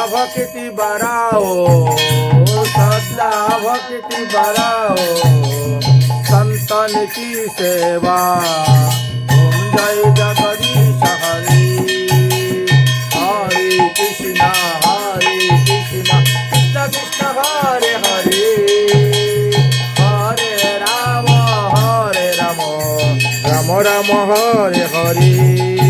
भक्ति बराओ सदा भक्ति बराओ संतन की सेवा ओम जय जगदीश हरि हरे कृष्णा हरे कृष्णा कृष्ण कृष्ण हरे हरे हरे राम हरे राम राम राम हरे हरे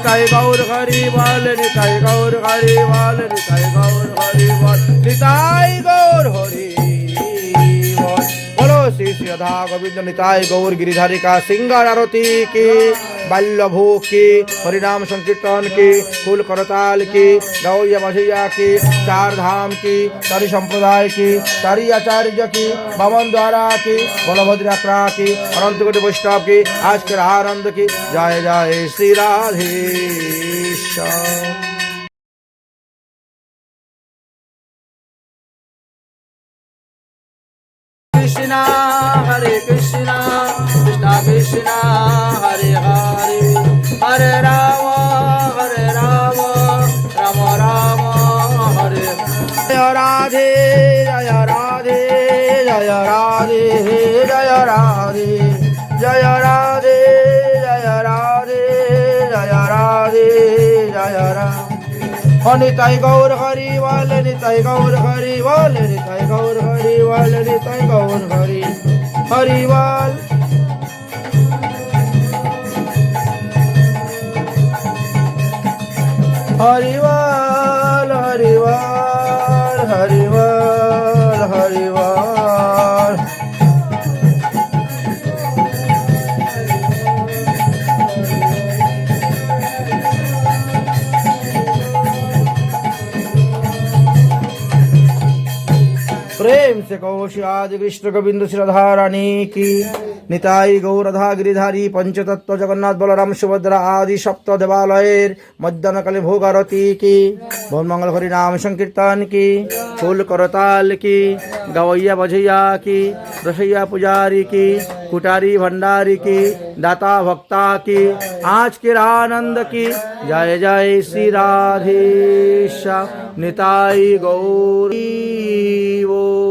निकाय गौर हरिवाल निकाय गौर हरिवाल निकाय गौर हरिवाल निकाय गौर हरि बोलो श्री श्री राधा गोविंद निताय गौर गिरिधारी का सिंगार आरती की বাল্যভোগ কে হরিনাম সংকীর্তন কে কুল করতাল কে গৌয়া বসইয়া কে চার ধাম কে তারি সম্প্রদায় কে তারি আচার্য কে বামন দ্বারা কে বলভদ্রাত্রা কে অনন্ত কোটি বৈষ্ণব কে আজকের আনন্দ কে জয় জয় Shri Radhesh Krishna, Hare Krishna. Krishna Krishna Hare Hare Hare Rama Hare Rama Rama Rama Hare Hare Radhe Jaya Radhe Jaya Radhe Jaya Radhe Jaya Radhe Jaya Radhe Jaya Radhe Jaya Radhe Nitai Gour Hari বল নিতাই গৌর হরি বল নিতাই গৌর হরি বল নিতাই গৌর হরি হরি বল हरिवाल हरिवार हरिवार हरिवार। प्रेम से कहो श्री आदि कृष्ण गोविंद श्रद्धा रानी की। নিতাই গৌরধা গিরিধারী পঞ্চতত্ত্ব জগন্নাথ বলরাম সুভদ্রা আদি সপ্ত দেবালয়ের মধ্যাহ্নকালে ভোগারতি কি ভোরমঙ্গল হরি নাম সংকীর্তন কি ফুল করতাল কি गवैया बजैया की रसैया पुजारी की कुटारी भंडारी की दाता भक्ता की आज के आनंद की जय जय श्री राधेश निताई गौरी वो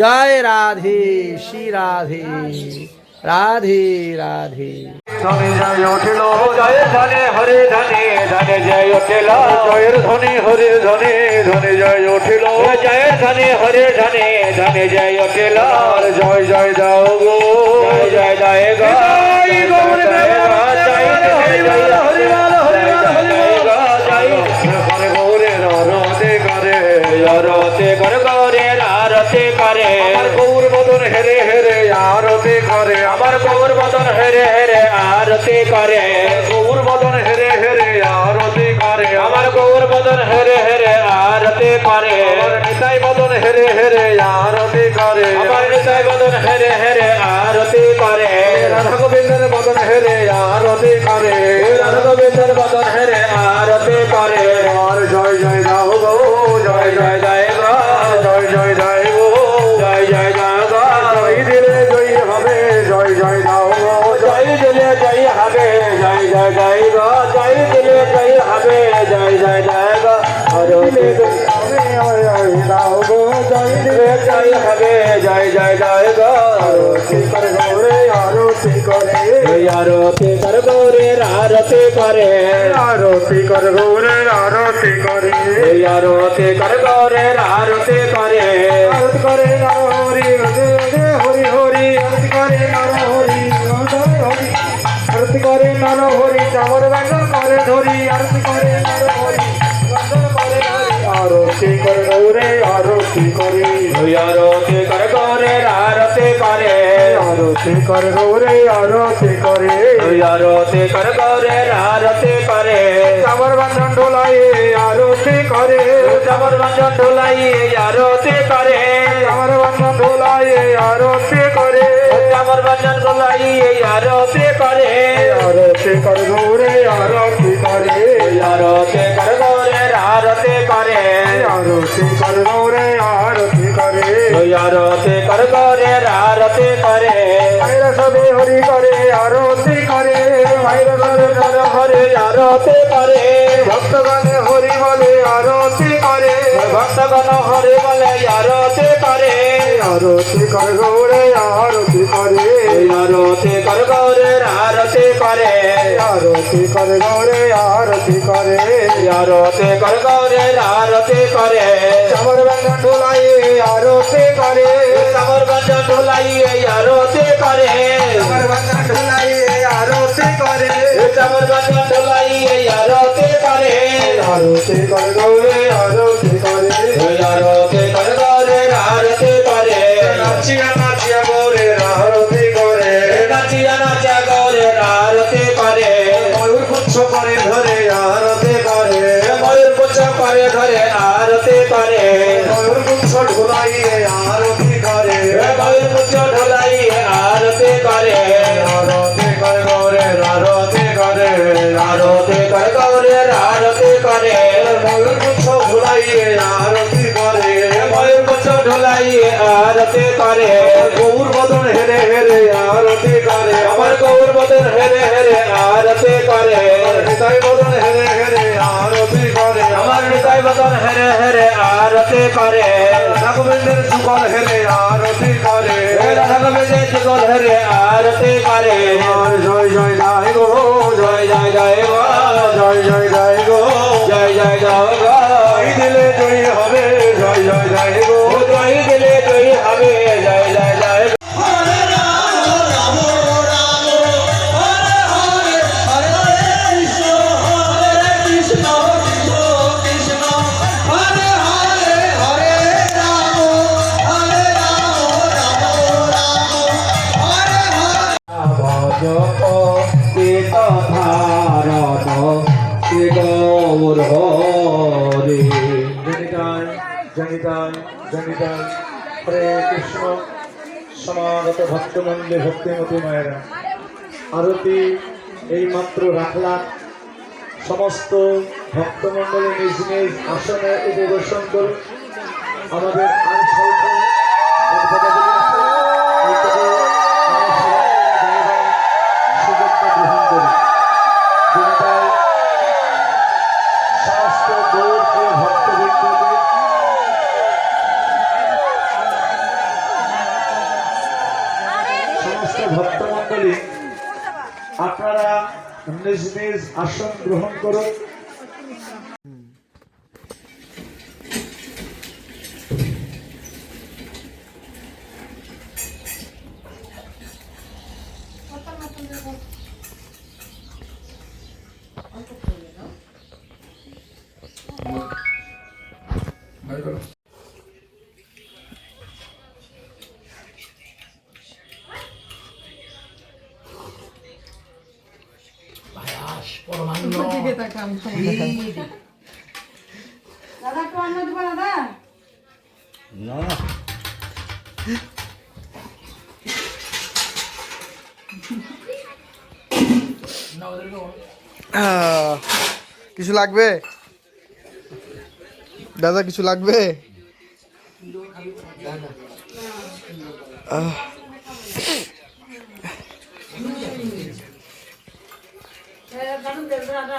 জয় রাধে শ্রী রাধে রাধে রাধে। ধনে জয় উঠিল জয় ধনে হরে ধনে ধনে জয় উঠিল। জয়ের ধনে হরে ধনে ধনে জয় উঠিল। জয় ধনে হরে ধনে ধনে জয় উঠিল। জয় জয় দাও গো। জয় জয় দায় গো। জয় জয় দায় করে আমার গৌর বদন হেরে হেরে আরতি করে। আমার গৌর বদন হেরে হেরে আরতি করে। গৌর বদন হেরে হেরে আরতি করে। আমার গৌর বদন হেরে হেরে আরতি করে। নিতাই বদন হেরে হেরে আরতি করে। আমার নিতাই বদন হেরে হেরে আরতি করে। রাধা গোবিন্দের বদন হেরে আরতি করে। রাধা গোবিন্দের বদন হেরে গো জয় দিলে জয় হবে জয় জয় জয় গো আরতি করে গৌরে আরতি করে আরতি কর গৌরে আরতি করে আরতি কর গৌরে আরতি করে আরতি কর গৌরে নর হরি চামর ব্যঞ্জন করে ধরি আরতি করে নর হরি আরতি করে গৌরে আরতি করে। আরতি করে গৌরে আরতি করে। আরতি করে গৌরে আরতি করে। আরতি করে গৌরে আরতি করে। চামর ব্যঞ্জন ঢোলাই আরতি করে। চামর ব্যঞ্জন ঢোলাই আরতি করে। চামর ব্যঞ্জন ঢোলাই আরতি করে। চামর ব্যঞ্জন ঢোলাই আরতি করে। আরতি করে গৌরে আরতি করে। আরতি করে গৌরে আরতি করে। আরতি কর গৌরে আরতি করে। আরতি কর গৌরে আরতি করে। মাইরা সবে হরি করে আরতি করে। মাইরা সবে হরে আরতি করে। ভক্তগণ আরতি কর গৌরে আরতি করে। আরতি কর গৌরে আরতি করে। আরতি কর গৌরে আরতি করে। আরতি কর গৌরে আরতি করে। চামর বন্ধন ঢোলাই আরতি করে। চামর বন্ধন ঢোলাই আরতি করে। চামর বন্ধন ঢোলাই আরতি করে। চামর বন্ধন ঢোলাই আরতি করে। আরতি কর গৌরে আরতি করে ধরে আরতি করে। পুচ্ছ ঢোলাইয়ে আরতি করে পুচ্ছ ঢোলাইয়ে আরতি করে। আরতি করে গৌরে আরতি করে। আরতি করে গৌরে আরতি করে ময়ূর পুচ্ছ ঢোলাইয়ে আরতি করে ময়ূর পুচ্ছ ঢোলাইয়ে আরতি করে। করে রাঘবেন্দ্রের যুগল হেরে আরতি করে রাঘবেন্দ্রের যুগল হেরে আরতি করে জয় জয় জয় গো জয় জয় জয় গো জয় জয় হরে কৃষ্ণ সমাগত ভক্তমন্দির ভক্তিমতী মায়েরা আরতি এই মাত্র রাখলাম সমস্ত ভক্তমণ্ডলী নিজ নিজ আসনে উপবেশন করুন আমাদের আর নিজ নিজ আসন গ্রহণ করুন। না। কিছু লাগবে? দাদা কিছু লাগবে আহ, কারণ দেবো দাদা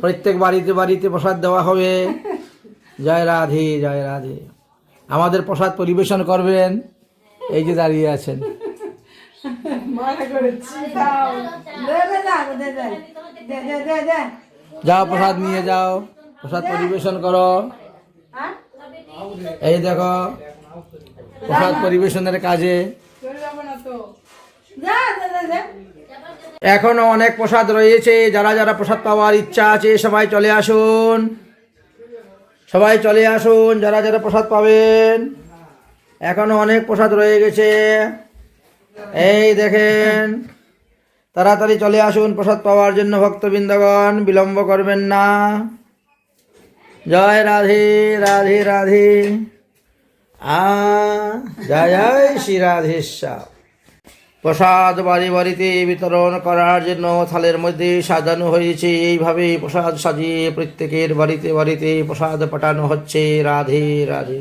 প্রত্যেক বাড়িতে বাড়িতে প্রসাদ দেওয়া হবে। জয় রাধে জয় রাধে। আমাদের প্রসাদ পরিবেশন করবেন। এই যে দাঁড়িয়ে আছেন। যাও প্রসাদ নিয়ে যাও। প্রসাদ পরিবেশন করো। এই দেখো প্রসাদ পরিবেশনের কাজে। যা দে দে দে এখনও অনেক প্রসাদ রয়েছে, যারা যারা প্রসাদ পাওয়ার ইচ্ছা আছে, সবাই চলে আসুন। সবাই চলে আসুন, যারা যারা প্রসাদ পাবেন। এখনও অনেক প্রসাদ রয়ে গেছে। এই দেখেন, তাড়াতাড়ি চলে আসুন প্রসাদ পাওয়ার জন্য, ভক্তবৃন্দগণ, বিলম্ব করবেন না। জয় রাধে রাধে রাধে। আ, জয় জয় শ্রী রাধেশ্বর প্রসাদ বাড়ি বাড়িতে বিতরণ করার জন্য থালের মধ্যে সাজানো হয়েছে। এইভাবে প্রসাদ সাজিয়ে প্রত্যেকের বাড়িতে বাড়িতে প্রসাদ পাঠানো হচ্ছে। রাধে রাধে।